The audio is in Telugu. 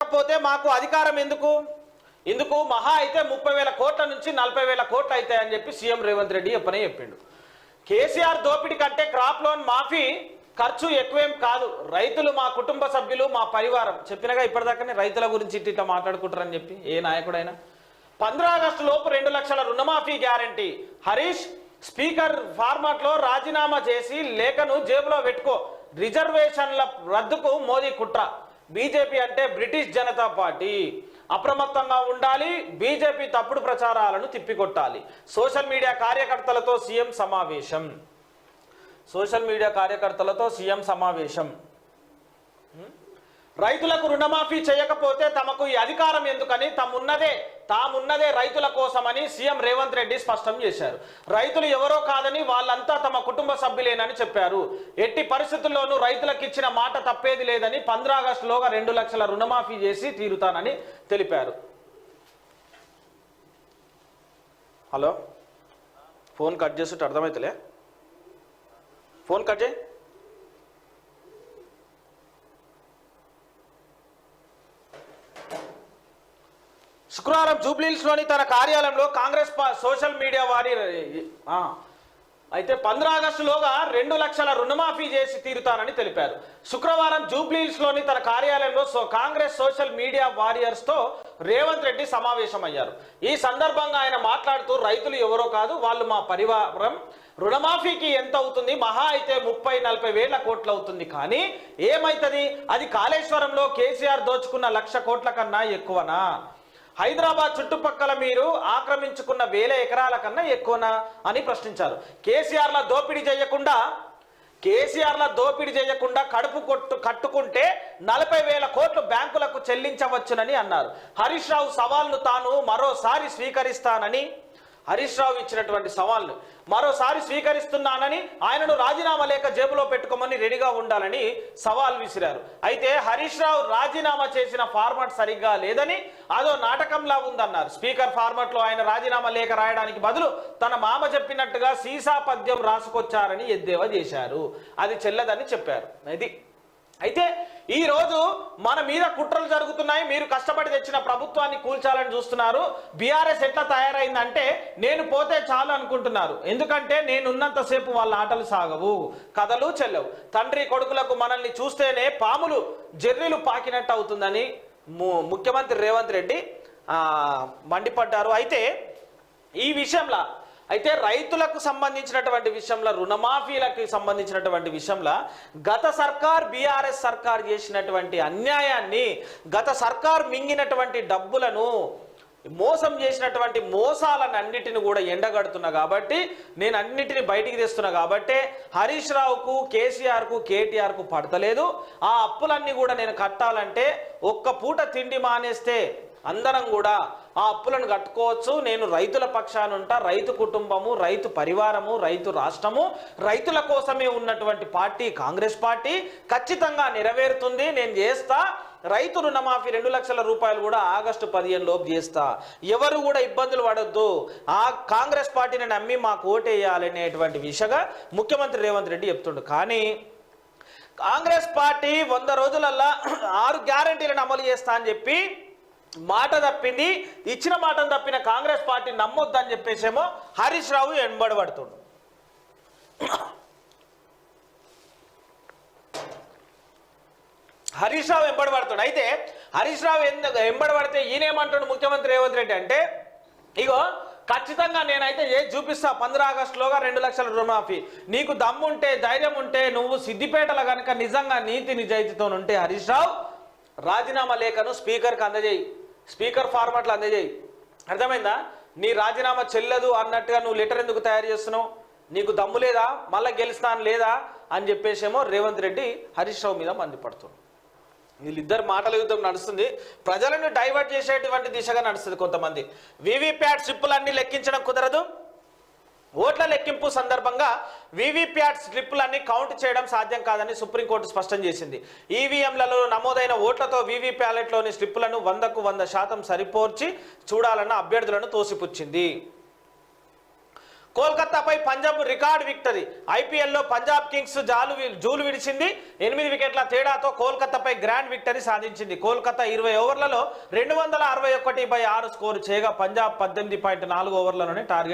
కాకపోతే మాకు అధికారం ఎందుకు? ఎందుకు? మహా అయితే ముప్పై వేల కోట్ల నుంచి నలభై వేల కోట్లు అవుతాయని చెప్పి సీఎం రేవంత్ రెడ్డి చెప్పనే చెప్పిండు. కేసీఆర్ దోపిడీ కంటే క్రాప్ లోన్ మాఫీ ఖర్చు ఎక్కువేం కాదు. రైతులు మా కుటుంబ సభ్యులు మా పరివారం. చెప్పినగా ఇప్పటిదాకానే రైతుల గురించి ఇట్లా ఇట్లా మాట్లాడుకుంటారని చెప్పి ఏ నాయకుడైనా. పంద్రా ఆగస్టు లోపు రెండు లక్షల రుణమాఫీ గ్యారంటీ. హరీష్ స్పీకర్ ఫార్మాట్లో రాజీనామా చేసి లేఖను జేబులో పెట్టుకో. రిజర్వేషన్ల రద్దుకు మోదీ కుట్ర. బీజేపీ అంటే బ్రిటిష్ జనతా పార్టీ. అప్రమత్తంగా ఉండాలి బీజేపీ తప్పుడు ప్రచారాలను తిప్పికొట్టాలి. సోషల్ మీడియా కార్యకర్తలతో సీఎం సమావేశం. సోషల్ మీడియా కార్యకర్తలతో సీఎం సమావేశం. రైతులకు రుణమాఫీ చేయకపోతే తమకు ఈ అధికారం ఎందుకని? తమున్నదే. తామున్నదే రైతుల కోసమని సీఎం రేవంత్ రెడ్డి స్పష్టం చేశారు. రైతులు ఎవరో కాదని వాళ్ళంతా తమ కుటుంబ సభ్యులేనని చెప్పారు. ఎట్టి పరిస్థితుల్లోనూ రైతులకు ఇచ్చిన మాట తప్పేది లేదని పంద్రాగస్టులోగా రెండు లక్షల రుణమాఫీ చేసి తీరుతానని తెలిపారు. హలో? ఫోన్ కట్ చేస్తుంటే అర్థమవుతలే ఫోన్ కట్ చేయి. శుక్రవారం జూబ్లీహిల్స్లోని తన కార్యాలయంలో కాంగ్రెస్ సోషల్ మీడియా వారి అయితే పంద్ర ఆగస్టులోగా రెండు లక్షల రుణమాఫీ చేసి తీరుతానని తెలిపారు. శుక్రవారం జూబ్లీహిల్స్లోని తన కార్యాలయంలో సో కాంగ్రెస్ సోషల్ మీడియా వారియర్స్తో రేవంత్ రెడ్డి సమావేశమయ్యారు. ఈ సందర్భంగా ఆయన మాట్లాడుతూ రైతులు ఎవరో కాదు వాళ్ళు మా పరివారం. రుణమాఫీకి ఎంత అవుతుంది? మహా అయితే ముప్పై నలభై వేల కోట్లు అవుతుంది. కానీ ఏమైతుంది? అది కాళేశ్వరంలో కేసీఆర్ దోచుకున్న లక్ష కోట్ల కన్నా ఎక్కువనా? హైదరాబాద్ చుట్టుపక్కల మీరు ఆక్రమించుకున్న వేల ఎకరాల కన్నా ఎక్కువనా అని ప్రశ్నించారు. కేసీఆర్ల దోపిడీ చేయకుండా కేసీఆర్ల దోపిడీ చేయకుండా కడుపు కొట్టు కట్టుకుంటే నలభై వేల కోట్లు బ్యాంకులకు చెల్లించవచ్చునని అన్నారు. హరీష్ రావు సవాల్ను తాను మరోసారి స్వీకరిస్తానని హరీష్ రావు ఇచ్చినటువంటి సవాల్ను మరోసారి స్వీకరిస్తున్నానని ఆయనను రాజీనామా లేక జేబులో పెట్టుకోమని రెడీగా ఉండాలని సవాల్ విసిరారు. అయితే హరీష్ రావు రాజీనామా చేసిన ఫార్మాట్ సరిగ్గా లేదని అదో నాటకంలా ఉందన్నారు. స్పీకర్ ఫార్మాట్లో ఆయన రాజీనామా లేఖ రాయడానికి బదులు తన మామ చెప్పినట్టుగా సీసా పద్యం రాసుకొచ్చారని ఎద్దేవా చేశారు. అది చెల్లదని చెప్పారు. ఇది అయితే ఈ రోజు మన మీద కుట్రలు జరుగుతున్నాయి. మీరు కష్టపడి తెచ్చిన ప్రభుత్వాన్ని కూల్చాలని చూస్తున్నారు. బీఆర్ఎస్ ఎట్లా తయారైందంటే నేను పోతే చాలు అనుకుంటున్నారు. ఎందుకంటే నేనున్నంతసేపు వాళ్ళ ఆటలు సాగవు కథలు చెల్లవు. తండ్రి కొడుకులకు మనల్ని చూస్తేనే పాములు జర్రీలు పాకినట్టు అవుతుందని ము- ముఖ్యమంత్రి రేవంత్ రెడ్డి మండిపడ్డారు. అయితే ఈ విషయంలో అయితే రైతులకు సంబంధించినటువంటి విషయంలో రుణమాఫీలకు సంబంధించినటువంటి విషయంలో గత సర్కార్ బీఆర్ఎస్ సర్కార్ చేసినటువంటి అన్యాయాన్ని గత సర్కార్ మింగినటువంటి డబ్బులను మోసం చేసినటువంటి మోసాలను అన్నిటిని కూడా ఎండగడుతున్నా కాబట్టి నేను అన్నిటిని బయటికి తెస్తున్నా కాబట్టి హరీష్ రావుకు కేసీఆర్కు కేటీఆర్కు పడతలేదు. ఆ అప్పులన్నీ కూడా నేను కట్టాలంటే ఒక్క పూట తిండి మానేస్తే అందరం కూడా ఆ అప్పులను కట్టుకోవచ్చు. నేను రైతుల పక్షాన ఉంటా. రైతు కుటుంబము రైతు పరివారము రైతు రాష్ట్రము రైతుల కోసమే ఉన్నటువంటి పార్టీ కాంగ్రెస్ పార్టీ ఖచ్చితంగా నెరవేరుతుంది. నేను చేస్తా. రైతు రుణమాఫీ రెండు లక్షల రూపాయలు కూడా ఆగస్టు పదిహేను లోపు చేస్తా. ఎవరు కూడా ఇబ్బందులు పడొద్దు. ఆ కాంగ్రెస్ పార్టీని నమ్మి మాకు ఓటేయాలనేటువంటి విషయంగా ముఖ్యమంత్రి రేవంత్ రెడ్డి చెప్తుండు. కానీ కాంగ్రెస్ పార్టీ వంద రోజులల్లా ఆరు గ్యారంటీలను అమలు చేస్తా అని చెప్పి మాట తప్పింది ఇచ్చిన మాటను తప్పిన కాంగ్రెస్ పార్టీ నమ్మొద్దని చెప్పేసేమో హరీష్ రావు వెంబడబడుతుండు హరీష్ రావు వెంబడబడుతుండు అయితే హరీష్ రావు ఎందుకు వెంబడబడితే ఈయనేమంటాడు ముఖ్యమంత్రి రేవంత్ రెడ్డి అంటే ఇగో ఖచ్చితంగా నేనైతే ఏ చూపిస్తా పంద్ర ఆగస్టులోగా రెండు లక్షల రుణమాఫీ. నీకు దమ్ముంటే ధైర్యం ఉంటే నువ్వు సిద్దిపేటలో కనుక నిజంగా నీతి నిజాయితీతో ఉంటే హరీష్ రావు రాజీనామా లేఖను స్పీకర్కి అందజేయి. స్పీకర్ ఫార్మాట్లు అందజేయి. అర్థమైందా? నీ రాజీనామా చెల్లదు అన్నట్టుగా నువ్వు లెటర్ ఎందుకు తయారు చేస్తున్నావు? నీకు దమ్ము లేదా? మళ్ళీ గెలుస్తాను లేదా? అని చెప్పేసేమో రేవంత్ రెడ్డి హరీష్ రావు మీద మండిపడుతున్నాడు వీళ్ళిద్దరు మాటల యుద్ధం నడుస్తుంది. ప్రజలను డైవర్ట్ చేసేటువంటి దిశగా నడుస్తుంది కొంతమంది. వీవీప్యాట్ స్లిప్పులన్నీ లెక్కించడం కుదరదు. ఓట్ల లెక్కింపు సందర్భంగా వీవీప్యాట్ స్లిప్పులన్నీ కౌంట్ చేయడం సాధ్యం కాదని సుప్రీంకోర్టు స్పష్టం చేసింది. ఈవీఎంలలో నమోదైన ఓట్లతో వీవీ ప్యాలెట్లోని స్లిప్పులను వందకు వంద శాతం సరిపోర్చి చూడాలన్న అభ్యర్థులను తోసిపుచ్చింది. కోల్కతాపై పంజాబ్ రికార్డ్ విక్టరీ. ఐపీఎల్లో పంజాబ్ కింగ్స్ జాలు జూలు విడిచింది. ఎనిమిది వికెట్ల తేడాతో కోల్కతాపై గ్రాండ్ విక్టరీ సాధించింది. కోల్కతా ఇరవై ఓవర్లలో రెండు వందల అరవై ఒకటి బై ఆరు స్కోరు చేయగా పంజాబ్ పద్దెనిమిది పాయింట్ నాలుగు ఓవర్లలోనే టార్గెట్